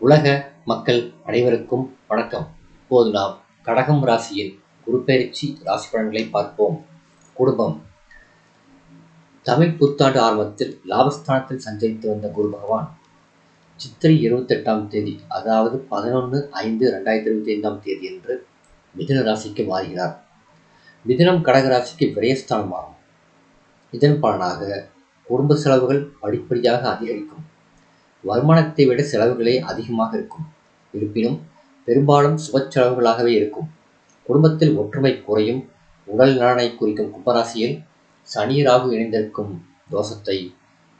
உலக மக்கள் அனைவருக்கும் வணக்கம். இப்போது நாம் கடகம் ராசியில் குருப்பெயர்ச்சி ராசி பலன்களை பார்ப்போம். குடும்பம். தமிழ் புத்தாண்டு ஆரம்பத்தில் லாபஸ்தானத்தில் சஞ்சரித்து வந்த குரு பகவான் சித்திரை இருபத்தெட்டாம் தேதி அதாவது பதினொன்று ஐந்து ரெண்டாயிரத்தி இருபத்தி ஐந்தாம் தேதி என்று மிதுன ராசிக்கு மாறுகிறார். மிதுனம் கடக ராசிக்கு விரயஸ்தானமாகும். இதன் பலனாக குடும்ப செலவுகள் படிப்படியாக அதிகரிக்கும். வருமானத்தை விட செலவுகளே அதிகமாக இருக்கும். இருப்பினும் பெரும்பாலும் சுப செலவுகளாகவே இருக்கும். குடும்பத்தில் ஒற்றுமை குறையும். உடல் நலனை குறிக்கும் கும்பராசியில் சனி ராகு இணைந்திருக்கும் தோஷத்தை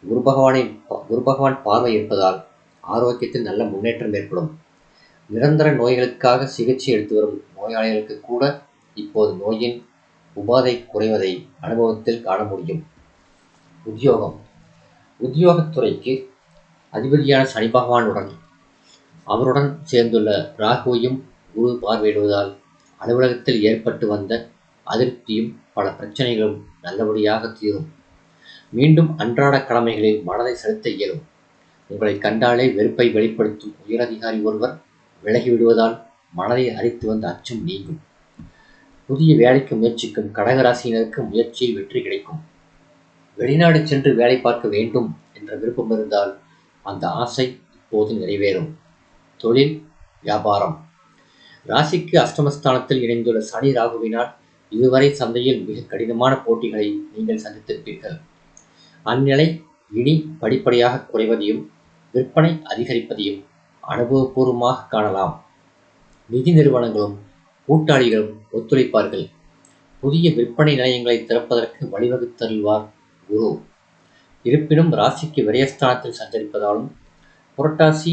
குரு பகவானின் குரு பகவான் பார்வை இருப்பதால் ஆரோக்கியத்தில் நல்ல முன்னேற்றம் ஏற்படும். நிரந்தர நோய்களுக்காக சிகிச்சை எடுத்து வரும் நோயாளிகளுக்கு கூட இப்போது நோயின் உபாதை குறைவதை அனுபவத்தில் காண முடியும். உத்தியோகம். உத்தியோகத்துறைக்கு அதிபதியான சனி பகவானுடன் அவருடன் சேர்ந்துள்ள ராகுவையும் குரு பார்வையிடுவதால் அலுவலகத்தில் ஏற்பட்டு வந்த அதிருப்தியும் பல பிரச்சனைகளும் நல்லபடியாக தீரும். மீண்டும் அன்றாட கடமைகளில் மனதை செலுத்த இயலும். உங்களை கண்டாலே வெறுப்பை வெளிப்படுத்தும் உயரதிகாரி ஒருவர் விலகிவிடுவதால் மனதை அரித்து வந்த அச்சம் நீங்கும். புதிய வேலைக்கு முயற்சிக்கும் கடகராசியினருக்கு முயற்சியில் வெற்றி கிடைக்கும். வெளிநாடு சென்று வேலை பார்க்க வேண்டும் என்ற விருப்பம் இருந்தால் அந்த ஆசை இப்போது நிறைவேறும். தொழில் வியாபாரம். ராசிக்கு அஷ்டமஸ்தானத்தில் இணைந்துள்ள சனி ராகுவினால் இதுவரை சந்தையில் மிக கடினமான போட்டிகளை நீங்கள் சந்தித்திருப்பீர்கள். அந்நிலை இனி படிப்படியாக குறைவதையும் விற்பனை அதிகரிப்பதையும் அனுபவபூர்வமாக காணலாம். நிதி நிறுவனங்களும் கூட்டாளிகளும் ஒத்துழைப்பார்கள். புதிய விற்பனை நிலையங்களை திறப்பதற்கு வழிவகுத்தருள்வார் குரு. இருப்பினும் ராசிக்கு விரயஸ்தானத்தில் சஞ்சரிப்பதாலும் புரட்டாசி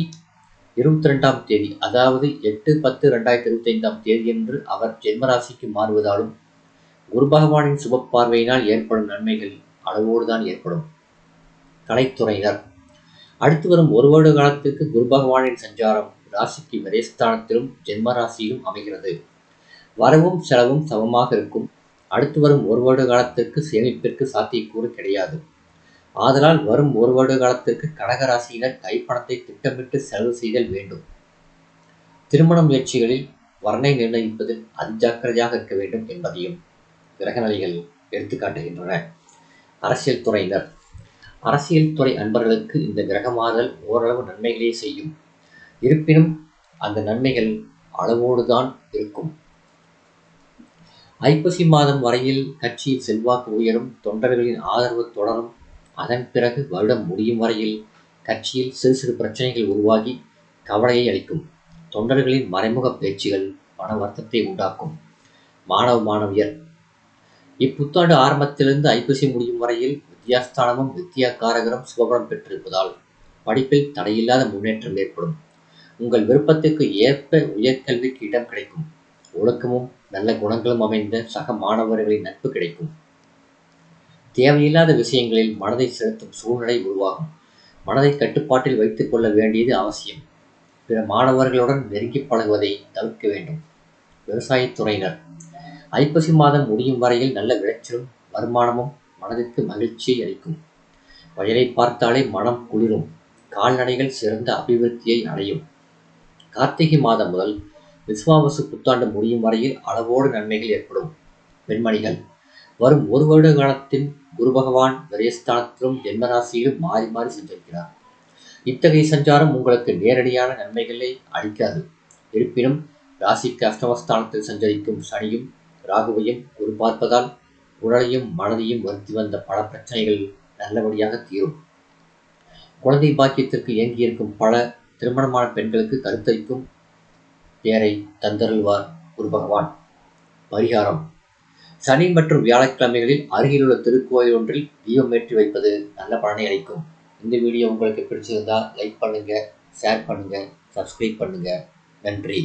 இருபத்தி ரெண்டாம் தேதி அதாவது எட்டு பத்து ரெண்டாயிரத்தி இருபத்தி ஐந்தாம் தேதியன்று அவர் ஜென்மராசிக்கு மாறுவதாலும் குரு பகவானின் சுப பார்வையினால் ஏற்படும் நன்மைகள் அளவோடு தான் ஏற்படும். கலைத்துறையினர். அடுத்து வரும் ஒரு வருட காலத்திற்கு குரு பகவானின் சஞ்சாரம் ராசிக்கு விரயஸ்தானத்திலும் ஜென்ம ராசியிலும் அமைகிறது. வரவும் செலவும் சமமாக இருக்கும். அடுத்து வரும் ஒரு வருட காலத்திற்கு சேமிப்பிற்கு சாத்தியக்கூறு கிடையாது. ஆதலால் வரும் ஒரு வருட காலத்திற்கு கடகராசியினர் கைப்பணத்தை திட்டமிட்டு செலவு செய்தல் வேண்டும். திருமண முயற்சிகளில் வர்ணை நிர்ணயிப்பது அஜாக்கிரதையாக இருக்க வேண்டும் என்பதையும் கிரகநிலைகள் எடுத்துக்காட்டுகின்றன அரசியல் துறையினர். அரசியல் துறை அன்பர்களுக்கு இந்த கிரகமாதல் ஓரளவு நன்மைகளே செய்யும். இருப்பினும் அந்த நன்மைகள் அளவோடுதான் இருக்கும். ஐப்பசி மாதம் வரையில் கட்சியின் செல்வாக்கு உயரும் தொண்டர்களின் ஆதரவு தொடரும் அதன் பிறகு வருடம் முடியும் வரையில் கட்சியில் சிறு சிறு பிரச்சனைகள் உருவாகி கவலையை அளிக்கும். தொண்டர்களின் மறைமுக பேச்சுகள் மன வருத்தத்தை உண்டாக்கும். மாணவ மாணவியர். இப்புத்தாண்டு ஆரம்பத்திலிருந்து ஐப்பசி முடியும் வரையில் வித்யாஸ்தானமும் வித்யாகாரகரும் சுபபலம் பெற்றிருப்பதால் படிப்பில் தடையில்லாத முன்னேற்றம் ஏற்படும். உங்கள் விருப்பத்துக்கு ஏற்ப உயர்கல்விக்கு இடம் கிடைக்கும். ஒழுக்கமும் நல்ல குணங்களும் அமைந்த சக மாணவர்களின் நட்பு கிடைக்கும். தேவையில்லாத விஷயங்களில் மனதை செலுத்தும் சூழ்நிலை உருவாகும். மனதை கட்டுப்பாட்டில் வைத்துக் கொள்ள வேண்டியது அவசியம். பிற மாணவர்களுடன் நெருங்கி பழகுவதை தவிர்க்க வேண்டும். விவசாயத்துறையினர் ஐப்பசி மாதம் முடியும் வரையில் நல்ல விளைச்சலும் வருமானமும் மனதிற்கு மகிழ்ச்சியை அளிக்கும். வயலை பார்த்தாலே மனம் குளிரும். கால்நடைகள் சிறந்த அபிவிருத்தியை அடையும். கார்த்திகை மாதம் முதல் விஸ்வாவசு புத்தாண்டு முடியும் வரையில் அளவோடு நன்மைகள் ஏற்படும். பெண்மணிகள் வரும் ஒரு வருட காலத்தில் குரு பகவான் விரயஸ்தானத்திலும் ஜென்மராசியிலும் மாறி மாறி சென்றிருக்கிறார். இத்தகைய சஞ்சாரம் உங்களுக்கு நேரடியான நன்மைகளை அளிக்காது. இருப்பினும் ராசிக்கு அஷ்டமஸ்தானத்தில் சஞ்சரிக்கும் சனியும் ராகுவையும் குரு பார்ப்பதால் உடலையும் மனதையும் வருத்தி வந்த பல பிரச்சனைகள் நல்லபடியாக தீரும். குழந்தை பாக்கியத்திற்கு இயங்கியிருக்கும் பல திருமணமான பெண்களுக்கு கருத்தரிக்கும் பேரை தந்தருள்வார் குரு பகவான். பரிகாரம். சனி மற்றும் வியாழக்கிழமைகளில் அருகிலுள்ள திருக்கோயில் ஒன்றில் தீபம் ஏற்றி வைப்பது நல்ல பலனை அளிக்கும். இந்த வீடியோ உங்களுக்கு பிடிச்சிருந்தா லைக் பண்ணுங்கள் ஷேர் பண்ணுங்கள் சப்ஸ்கிரைப் பண்ணுங்கள் நன்றி.